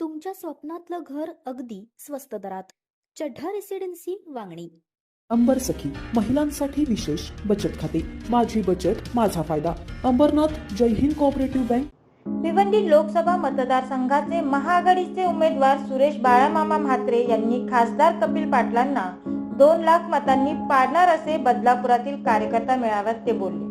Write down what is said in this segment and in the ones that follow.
तुमच्या स्वप्नातलं घर अगदी स्वस्त दरात. चढ्ढा रेसिडेन्सी वांगणी. अंबर सखी महिलांसाठी विशेष बचत खाते. माझी बचत माझा फायदा. अंबरनाथ जय हिंद कोऑपरेटिव्ह बँक भिवंडी लोकसभा मतदारसंघाचे महाआघाडीचे उमेदवार सुरेश बाळामामा म्हात्रे यांनी खासदार कपिल पाटलांना दोन लाख मतांनी पाडणार असे बदलापुरातील कार्यकर्ता मेळाव्यात ते बोलले.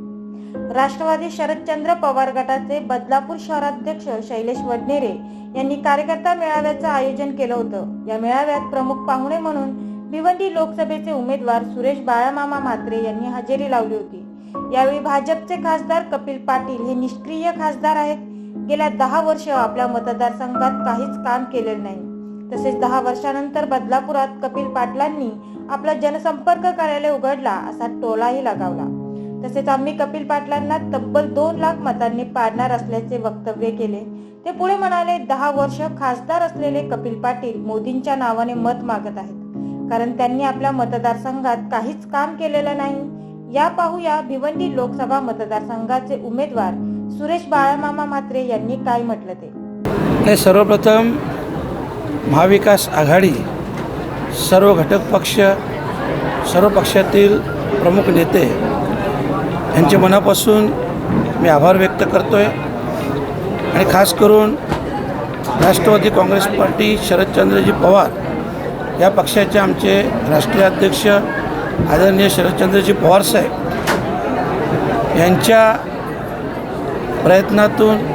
राष्ट्रवादी शरदचंद्र पवार गटाचे बदलापूर शहराध्यक्ष शैलेश वडनेरे यांनी कार्यकर्ता मेळाव्याचं आयोजन केलं होतं. या मेळाव्यात प्रमुख पाहुणे म्हणून भिवंडी लोकसभेचे उमेदवार सुरेश बाळामामा म्हात्रे यांनी हजेरी लावली होती. यावेळी भाजपचे खासदार कपिल पाटील हे निष्क्रिय खासदार आहेत. गेल्या दहा वर्ष आपल्या मतदारसंघात काहीच काम केलेलं नाही. तसेच दहा वर्षानंतर बदलापुरात कपिल पाटलांनी आपला जनसंपर्क कार्यालय उघडला असा टोलाही लगावला. तसेच आम्ही कपिल पाटलांना तब्बल दोन लाख मतांनी पाडणार असल्याचे वक्तव्य केले. ते पुढे म्हणाले दहा वर्ष खासदार असलेले कपिल पाटील मोदींच्या नावाने मत मागत आहेत. कारण त्यांनी आपल्या मतदारसंघात काहीच काम केलेलं नाही. या पाहूया भिवंडी लोकसभा मतदारसंघाचे उमेदवार सुरेश बाळामामा म्हात्रे यांनी काय म्हटलं ते. हे सर्वप्रथम महाविकास आघाडी सर्व घटक पक्ष सर्व पक्षातील प्रमुख नेते यांचे मनापासून मी आभार व्यक्त करतो आहे आणि खास करून राष्ट्रवादी काँग्रेस पार्टी शरदचंद्रजी पवार या पक्षाचे आमचे राष्ट्रीय अध्यक्ष आदरणीय शरदचंद्रजी पवारसाहेब यांच्या प्रयत्नातून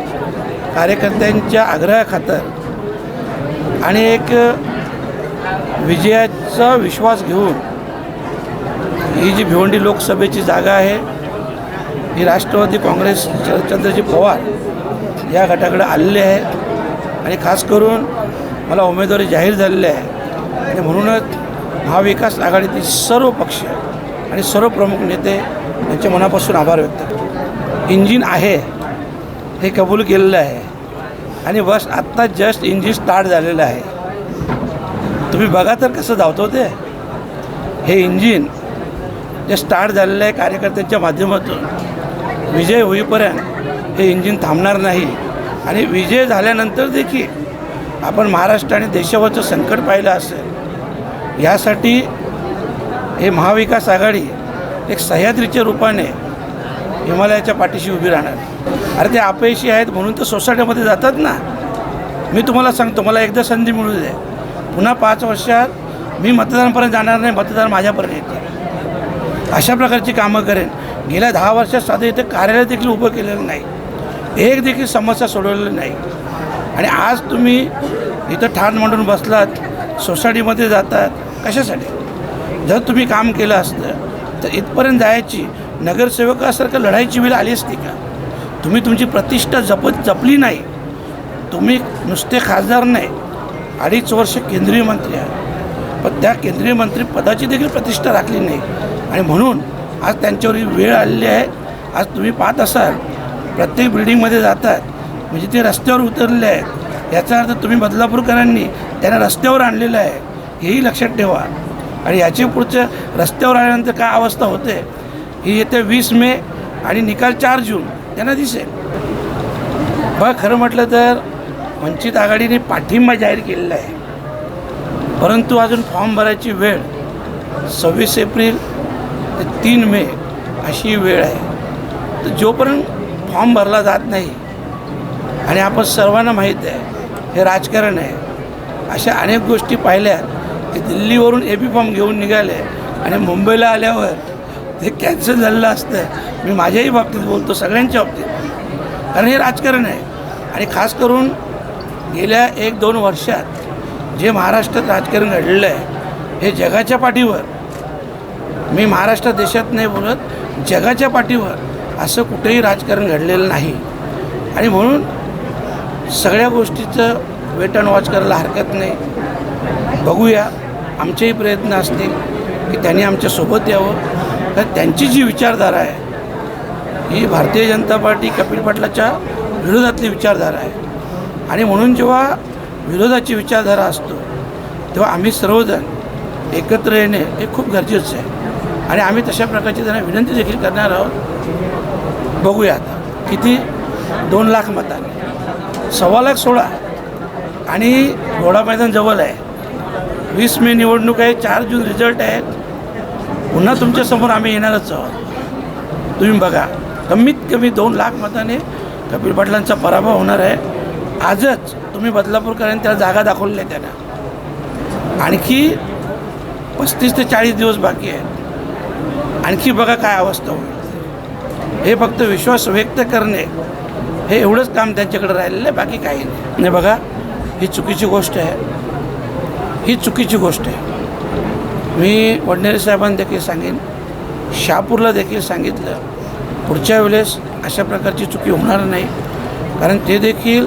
कार्यकर्त्यांच्या आग्रहाखातर आणि एक विजयाचा विश्वास घेऊन ही जी भिवंडी लोकसभेची जागा आहे ही राष्ट्रवादी काँग्रेस शरदचंद्रजी पवार या गटाकडे आलेले आहे. आणि खास करून मला उमेदवारी जाहीर झालेली आहे. आणि म्हणूनच महाविकास आघाडीतील सर्व पक्ष आणि सर्व प्रमुख नेते यांच्या मनापासून आभार व्यक्त करतो. इंजिन आहे हे कबूल केलेलं आहे. आणि बस आत्ता जस्ट इंजिन स्टार्ट झालेलं आहे. तुम्ही बघा तर कसं धावतो ते. हे इंजिन जे स्टार्ट झालेलं आहे कार्यकर्त्यांच्या माध्यमातून. विजय होईपर्यंत हे इंजिन थांबणार नाही. आणि विजय झाल्यानंतर देखील आपण महाराष्ट्र आणि देशावरचं संकट पाहिलं असेल यासाठी हे महाविकास आघाडी एक सह्याद्रीच्या रूपाने हिमालयाच्या पाठीशी उभी राहणार. अरे ते अपयशी आहेत म्हणून तर सोसायटीमध्ये जातात ना. मी तुम्हाला सांगतो मला एकदा संधी मिळू दे. पुन्हा पाच वर्षात मी मतदानापर्यंत जाणार नाही मतदान माझ्यापर्यंत येते. अशा प्रकारची कामं करेन. गेल्या दहा वर्षात साधं इथे कार्यालय देखील उभं केलेलं नाही. एक देखील समस्या सोडवलेली नाही. आणि आज तुम्ही इथं ठाण मांडून बसलात सोसायटीमध्ये जातात कशासाठी? जर तुम्ही काम केलं असतं तर इथपर्यंत जायची नगरसेवकासारखं लढायची वेळ आली असती का? तुम्ही तुमची प्रतिष्ठा जपत जपली नाही. तुम्ही नुसते खासदार नाही. अडीच वर्ष केंद्रीय मंत्री आहात. पण त्या केंद्रीय मंत्री पदाची देखील प्रतिष्ठा राखली नाही. आणि म्हणून आज त्यांच्यावर वेळ आलेली आहे. आज तुम्ही पाहत असाल प्रत्येक बिल्डिंगमध्ये जातात. म्हणजे ते रस्त्यावर उतरले आहेत. याचा अर्थ तुम्ही बदलापूरकरांनी त्यांना रस्त्यावर आणलेलं आहे. हेही लक्षात ठेवा. आणि याच्या पुढचं रस्त्यावर आल्यानंतर काय अवस्था होते ही येत्या वीस मे आणि निकाल चार जून त्यांना दिसेल. बघ खरं म्हटलं तर वंचित आघाडीने पाठिंबा जाहीर केलेला आहे. परंतु अजून फॉर्म भरायची वेळ सव्वीस एप्रिल ते तीन मे अशी वेळ आहे. तर जोपर्यंत फॉर्म भरला जात नाही आणि आपण सर्वांना माहीत आहे हे राजकारण आहे अशा अनेक गोष्टी पाहिल्या की दिल्लीवरून ए पी फॉर्म घेऊन निघाले आणि मुंबईला आल्यावर ते कॅन्सल झालेलं असतं. मी माझ्याही बाबतीत बोलतो सगळ्यांच्या बाबतीत. कारण हे राजकारण आहे. आणि खास करून गेल्या एक दोन वर्षात जे महाराष्ट्रात राजकारण घडलेलं आहे हे जगाच्या पाठीवर मी महाराष्ट्र देशात नाही बोलत जगाच्या पाठीवर असं कुठेही राजकारण घडलेलं नाही. आणि म्हणून सगळ्या गोष्टीचं वेट अँड वॉच करायला हरकत नाही. बघूया आमचेही प्रयत्न असतील की त्यांनी आमच्यासोबत यावं. तर त्यांची जी विचारधारा आहे ही भारतीय जनता पार्टी कपिल पाटलाच्या विरोधातली विचारधारा आहे. आणि म्हणून जेव्हा विरोधाची विचारधारा असतो तेव्हा आम्ही सर्वजण एकत्र येणे हे खूप गरजेचं आहे. आणि आम्ही तशा प्रकारची त्यांना विनंती देखील करणार आहोत. बघूया आता. किती? दोन लाख मतांनी सव्वा लाख सोळा. आणि घोडा मैदान जवळ आहे. वीस मे निवडणूक आहे चार जून रिझल्ट आहे पुन्हा तुमच्यासमोर आम्ही येणारच आहोत. तुम्ही बघा. कमीत कमी दोन लाख मताने कपिल पाटलांचा पराभव होणार आहे. आजच तुम्ही बदलापूरकरांनी त्याला जागा दाखवलेल्या त्यांना. आणखी पस्तीस ते चाळीस दिवस बाकी आहेत. आणखी बघा काय अवस्था होईल. हे फक्त विश्वास व्यक्त करणे हे एवढंच काम त्यांच्याकडे राहिलेलं आहे बाकी काही नाही. बघा ही चुकीची गोष्ट आहे. ही चुकीची गोष्ट आहे. मी वडनेरे साहेबांना देखील सांगेन शहापूरला देखील सांगितलं पुढच्या वेळेस अशा प्रकारची चुकी होणार नाही. कारण ते देखील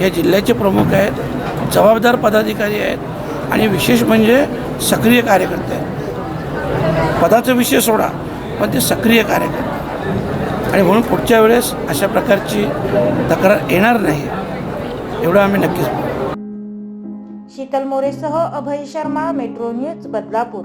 या जिल्ह्याचे प्रमुख आहेत जबाबदार पदाधिकारी आहेत आणि विशेष म्हणजे सक्रिय कार्यकर्ते आहेत. पदाचा विषय सोडा पण ते सक्रिय कार्यकर्ते. आणि म्हणून पुढच्या वेळेस अशा प्रकारची तक्रार येणार नाही एवढं आम्ही नक्कीच Sheetal मोरेसह Abhay Sharma metro news Badlapur.